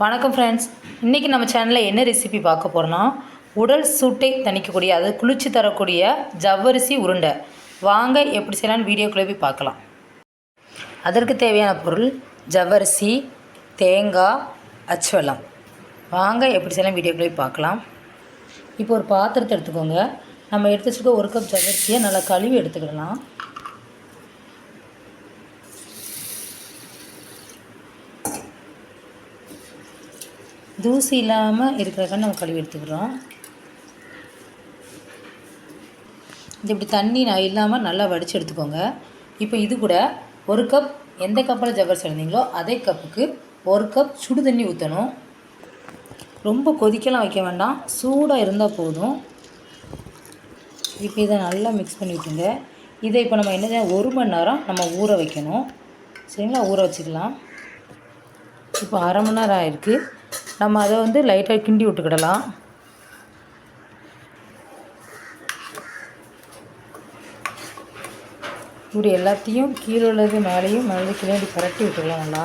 வணக்கம் ஃப்ரெண்ட்ஸ் இன்றைக்கி நம்ம சேனலில் என்ன ரெசிபி பார்க்க போகிறோன்னா உடல் சூட்டை தணிக்கக்கூடிய அதாவது குளிர்ச்சி தரக்கூடிய ஜவ்வரிசி உருண்டை. வாங்க எப்படி செய்யலாம்னு வீடியோக்குள்ளே போய் பார்க்கலாம். அதற்கு தேவையான பொருள் ஜவ்வரிசி தேங்காய் அச்சுவெல்லம். வாங்க எப்படி செய்யலாம் வீடியோக்குள்ளே போய் பார்க்கலாம். இப்போ ஒரு பாத்திரத்தை எடுத்துக்கோங்க. நம்ம எடுத்து வச்சுருக்க ஒரு கப் ஜவ்வரிசியை நல்லா கழுவி எடுத்துக்கிடலாம். தூசி இல்லாமல் இருக்கிறக்காக நம்ம கழுவி எடுத்துக்கிறோம். இது இப்படி தண்ணி நான் இல்லாமல் நல்லா வடித்து எடுத்துக்கோங்க. இப்போ இது கூட ஒரு கப் எந்த கப்பில் ஜவ்வரிசி இருந்தீங்களோ அதே கப்புக்கு ஒரு கப் சுடு தண்ணி ஊற்றணும் ரொம்ப கொதிக்கலாம் வைக்க வேண்டாம். சூடாக இருந்தால் போதும். இப்போ இதை நல்லா மிக்ஸ் பண்ணி விட்டுங்க இதை இப்போ நம்ம என்ன செய்யணும் ஒரு மணி நேரம் நம்ம ஊற வைக்கணும். சரிங்களா? ஊற வச்சுக்கலாம். இப்போ அரை மணி நேரம் ஆயிருக்கு. நம்ம அதை வந்து லைட்டாக கிண்டி விட்டுக்கிடலாம். இப்படி எல்லாத்தையும் கீழே உள்ளது மேலேயும் மேலே கீழே பரட்டி விட்டுக்கலாம் நல்லா.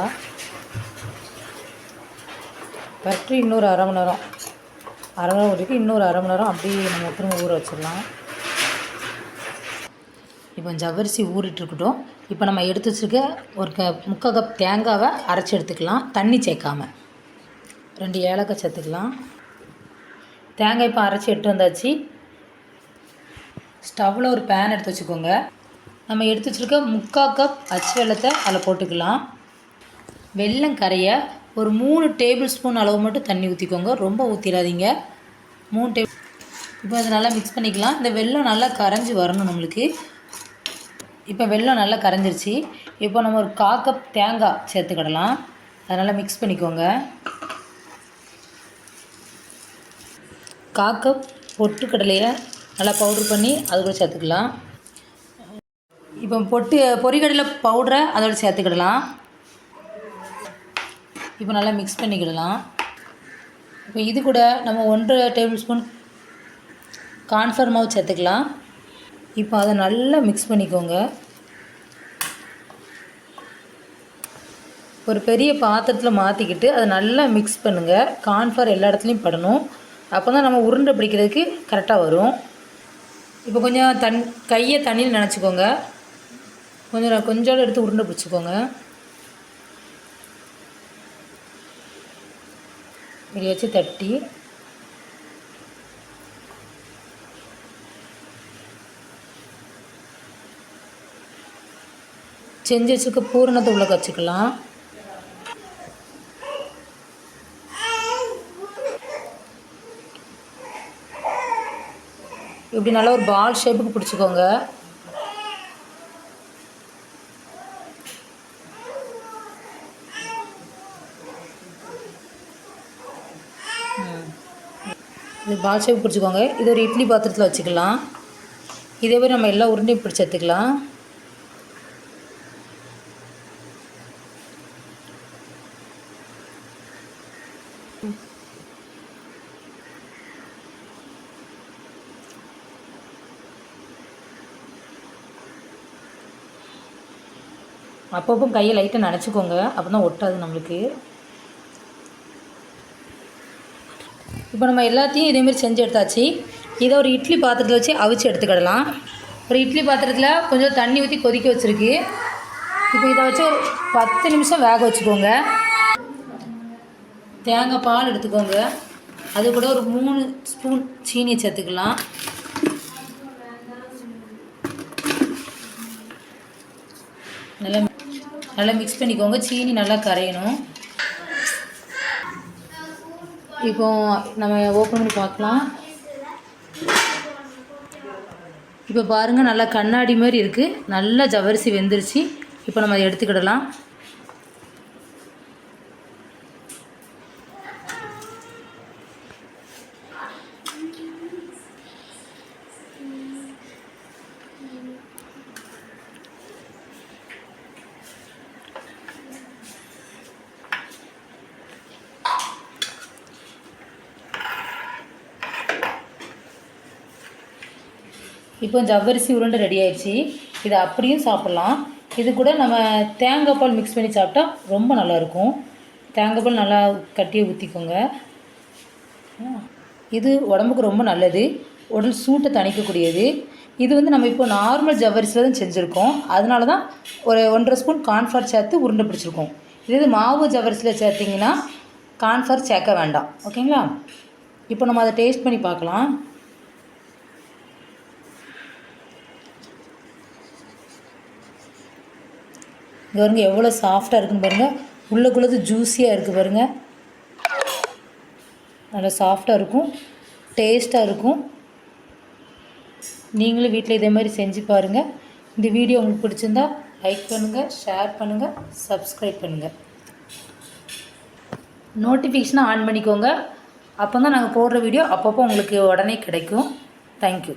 பரட்டி இன்னொரு அரை மணி நேரம். அரை மணி நேரம் இன்னொரு அரை மணி நேரம் அப்படியே நம்ம திரும்ப ஊற வச்சிடலாம். இப்போ ஜவ்வரிசி ஊறிட்டு இருக்கட்டும். இப்போ நம்ம எடுத்து வச்சுருக்க ஒரு க முக்கால் கப் தேங்காவை அரைச்சி எடுத்துக்கலாம். தண்ணி சேர்க்காம. ரெண்டு ஏலக்காய் சேர்த்துக்கலாம். தேங்காய் இப்போ அரைச்சி எடுத்து வந்தாச்சு. ஸ்டவ்வில் ஒரு பேன் எடுத்து வச்சுக்கோங்க. நம்ம எடுத்து வச்சுருக்க முக்கால் கப் அச்சு வெள்ளத்தை அதில் போட்டுக்கலாம். வெல்லம் கரைய ஒரு மூணு டேபிள் ஸ்பூன் அளவு மட்டும் தண்ணி ஊற்றிக்கோங்க ரொம்ப ஊற்றிடாதீங்க மூணு டேபிள் இப்போ அதை நல்லா மிக்ஸ் பண்ணிக்கலாம். இந்த வெல்லம் நல்லா கரைஞ்சி வரணும் நம்மளுக்கு. இப்போ வெல்லம் நல்லா கரைஞ்சிருச்சு. இப்போ நம்ம ஒரு கா கப் தேங்காய் சேர்த்துக்கிடலாம். அதனால் மிக்ஸ் பண்ணிக்கோங்க. காக்க பொட்டு கடலையை நல்லா பவுட்ரு பண்ணி அது கூட சேர்த்துக்கலாம். இப்போ பொட்டு பொரிக்கடலை பவுடரை அதோட சேர்த்துக்கிடலாம். இப்போ நல்லா மிக்ஸ் பண்ணிக்கிடலாம். இப்போ இது கூட நம்ம ஒன்றரை டேபிள் ஸ்பூன் கார்ன்ஃப்ளவர் மாவு சேர்த்துக்கலாம். இப்போ அதை நல்லா மிக்ஸ் பண்ணிக்கோங்க. ஒரு பெரிய பாத்திரத்தில் மாற்றிக்கிட்டு அதை நல்லா மிக்ஸ் பண்ணுங்கள் கான்ஃபர் எல்லா இடத்துலையும் படணும். அப்போ தான் நம்ம உருண்டை பிடிக்கிறதுக்கு கரெக்டாக வரும். இப்போ கொஞ்சம் தன் கையை தண்ணியில் நினச்சிக்கோங்க. கொஞ்சம் கொஞ்சோடு எடுத்து உருண்டை பிடிச்சிக்கோங்க. இப்படி வச்சு தட்டி. செஞ்சு வச்சுக்க பூரணத்தை உள்ள வச்சுக்கலாம் இப்படி நல்லா ஒரு பால் ஷேப்புக்கு பிடிச்சிக்கோங்க. இது பால் ஷேப் பிடிச்சிக்கோங்க. இது ஒரு இட்லி பாத்திரத்தில் வச்சுக்கலாம். இதே மாதிரி நம்ம எல்லா உருண்டையும் பிடிச்சி எடுத்துக்கலாம். அப்பப்போ கையை லைட்டாக நினச்சிக்கோங்க. அப்போ தான் ஒட்டாது நம்மளுக்கு. இப்போ நம்ம எல்லாத்தையும் இதேமாரி செஞ்சு எடுத்தாச்சு. இதை ஒரு இட்லி பாத்திரத்தில் வச்சு அவிச்சு எடுத்துக்கிடலாம். ஒரு இட்லி பாத்திரத்தில் கொஞ்சம் தண்ணி ஊற்றி கொதிக்க வச்சுருக்கு. இப்போ இதை வச்சு ஒரு பத்து நிமிஷம் வேக வச்சுக்கோங்க. தேங்காய் பால் எடுத்துக்கோங்க. அது கூட ஒரு மூணு ஸ்பூன் சீனியை சேர்த்துக்கலாம். நல்லா நல்லா மிக்ஸ் பண்ணிக்கோங்க. சீனி நல்லா கரையணும். இப்போ நம்ம ஓப்பன் பண்ணி பார்க்கலாம். இப்போ பாருங்கள் நல்லா கண்ணாடி மாதிரி இருக்குது நல்லா ஜவரிசி வெந்துருச்சு. இப்போ நம்ம அதை எடுத்துக்கிடலாம். இப்போ ஜவ்வரிசி உருண்டை ரெடி ஆயிடுச்சு. இதை அப்படியும் சாப்பிட்லாம். இது கூட நம்ம தேங்காய் பால் மிக்ஸ் பண்ணி சாப்பிட்டா ரொம்ப நல்லாயிருக்கும் தேங்காய் பால் நல்லா கட்டியை ஊற்றிக்கோங்க இது உடம்புக்கு ரொம்ப நல்லது. உடல் சூட்டை தணிக்கக்கூடியது. இது வந்து நம்ம இப்போ நார்மல் ஜவ்வரிசியில் தான் செஞ்சுருக்கோம். அதனால தான் ஒரு ஒன்றரை ஸ்பூன் கார்ன்ஃப்ளவர் சேர்த்து உருண்டை பிடிச்சிருக்கோம். இதே இது மாவு ஜவ்வரிசியில் சேர்த்திங்கன்னா கார்ன்ஃப்ளவர் சேர்க்க வேண்டாம். ஓகேங்களா இப்போ நம்ம அதை டேஸ்ட் பண்ணி பார்க்கலாம். இங்கே பாருங்க எவ்வளோ சாஃப்டாக இருக்குன்னு பாருங்கள் உள்ளக்குள்ளது ஜூஸியாக இருக்குது பாருங்கள் நல்லா சாஃப்டாக இருக்கும். டேஸ்ட்டாக இருக்கும். நீங்களும் வீட்டில் இதே மாதிரி செஞ்சு பாருங்கள் இந்த வீடியோ உங்களுக்கு பிடிச்சிருந்தா லைக் பண்ணுங்கள் ஷேர் பண்ணுங்கள் சப்ஸ்கிரைப் பண்ணுங்கள் நோட்டிஃபிகேஷனை ஆன் பண்ணிக்கோங்க. அப்போ தான் நாங்கள் போடுற வீடியோ அப்பப்போ உங்களுக்கு உடனே கிடைக்கும். தேங்க்யூ